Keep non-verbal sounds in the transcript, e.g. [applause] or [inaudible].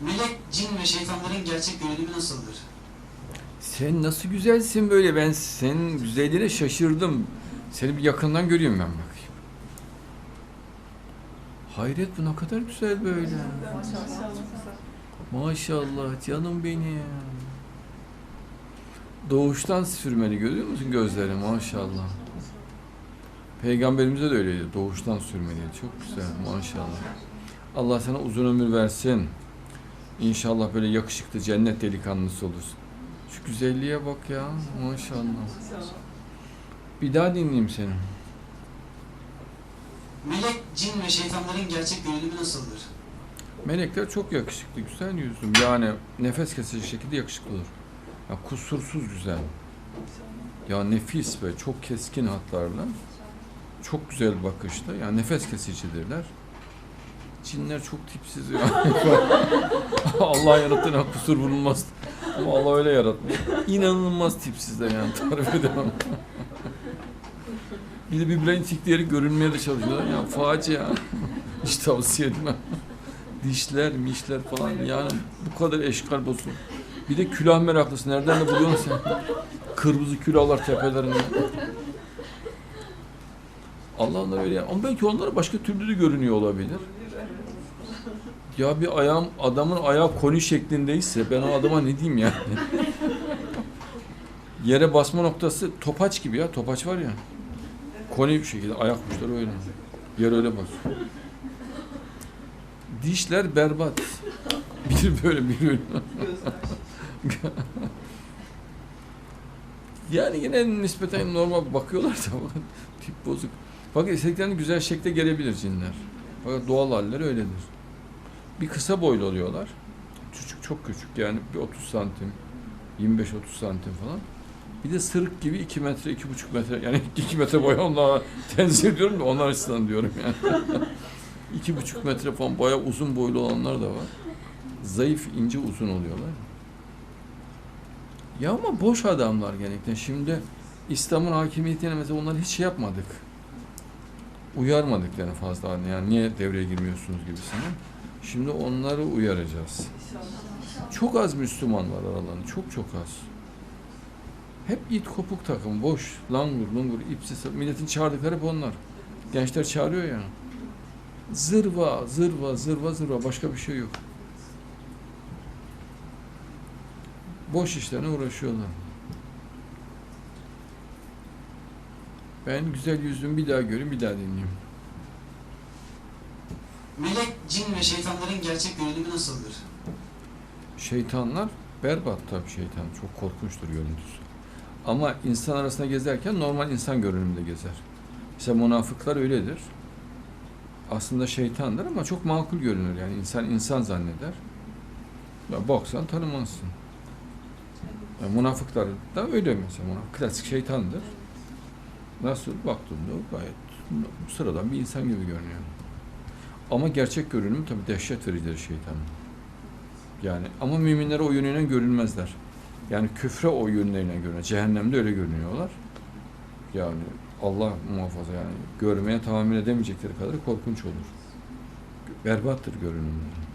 Melek, cin ve şeytanların gerçek görünümü nasıldır? Sen nasıl güzelsin böyle ben senin güzelliğine şaşırdım. Seni bir yakından göreyim ben bakayım. Hayret bu ne kadar güzel böyle. Maşallah canım benim. Doğuştan sürmeli görüyor musun gözleri maşallah. Peygamberimize de öyleydi. Doğuştan sürmeli. Çok güzel maşallah. Allah sana uzun ömür versin. İnşallah böyle yakışıklı cennet delikanlısı olursun. Şu güzelliğe bak ya maşallah. Bir daha dinleyeyim seni. Melek, cin ve şeytanların gerçek görünümü nasıldır? Melekler çok yakışıklı, güzel yüzlü. Yani nefes kesici şekilde yakışıklı olur. Ya kusursuz güzel. Ya nefis ve çok keskin hatlarla. Çok güzel bakışta. Yani nefes kesicidirler. Cinler çok tipsiz ya. [laughs] Allah yarattığına kusur bulunmaz. Ama Allah öyle yaratmış. İnanılmaz tipsizler yani tarif edemem. bir de birbirlerinin tikleri görünmeye de çalışıyorlar. Ya facia. Hiç tavsiye etmem. Dişler, mişler falan yani bu kadar eşkal bozuk. Bir de külah meraklısı. Nereden de buluyorsun sen? Kırmızı külahlar tepelerinde. Allah onlar öyle. Ama belki onlara başka türlü de görünüyor olabilir. Ya bir ayağım adamın ayağı koni şeklindeyse ben o adama ne diyeyim yani? Yere basma noktası topaç gibi ya. Topaç var ya. Koni bir şekilde ayak uçları öyle. Yer öyle basıyor. Dişler berbat. [laughs] Bir böyle bir böyle. [laughs] yani yine nispeten normal bakıyorlar da tip bozuk. Fakat istediklerini güzel şekilde gelebilir cinler. Fakat doğal halleri öyledir. Bir kısa boylu oluyorlar. Küçük çok küçük yani bir 30 santim, 25-30 santim falan. Bir de sırık gibi 2 metre, 2,5 metre yani [laughs] 2 metre boy onlara [laughs] tenzih ediyorum da onlar açısından diyorum yani. [laughs] İki buçuk metre falan bayağı uzun boylu olanlar da var. Zayıf, ince, uzun oluyorlar. Ya ama boş adamlar genellikle. Şimdi İslam'ın hakimiyetine mesela onları hiç şey yapmadık. Uyarmadık yani fazla. Yani niye devreye girmiyorsunuz gibisine. Şimdi onları uyaracağız. Çok az Müslüman var aralarında. Çok çok az. Hep it kopuk takım. Boş. Langur lungur ipsiz. Milletin çağırdıkları hep onlar. Gençler çağırıyor ya. Zırva, zırva, zırva, zırva. Başka bir şey yok. Boş işlerine uğraşıyorlar. Ben güzel yüzümü bir daha göreyim, bir daha dinleyeyim. Melek, cin ve şeytanların gerçek görünümü nasıldır? Şeytanlar berbat tabii şeytan. Çok korkunçtur görüntüsü. Ama insan arasında gezerken normal insan görünümünde gezer. Mesela münafıklar öyledir. Aslında şeytandır ama çok makul görünür. Yani insan insan zanneder. Ya baksan tanımazsın. Ya münafıklar da öyle mesela. Münafık klasik şeytandır. Nasıl baktığında gayet sıradan bir insan gibi görünüyor. Ama gerçek görünüm tabii dehşet vericidir şeytanın. Yani ama müminlere o yönüyle görünmezler. Yani küfre o yönlerine görünüyor. Cehennemde öyle görünüyorlar. Yani Allah muhafaza yani görmeye tahammül edemeyecekleri kadar korkunç olur. Berbattır görünümleri.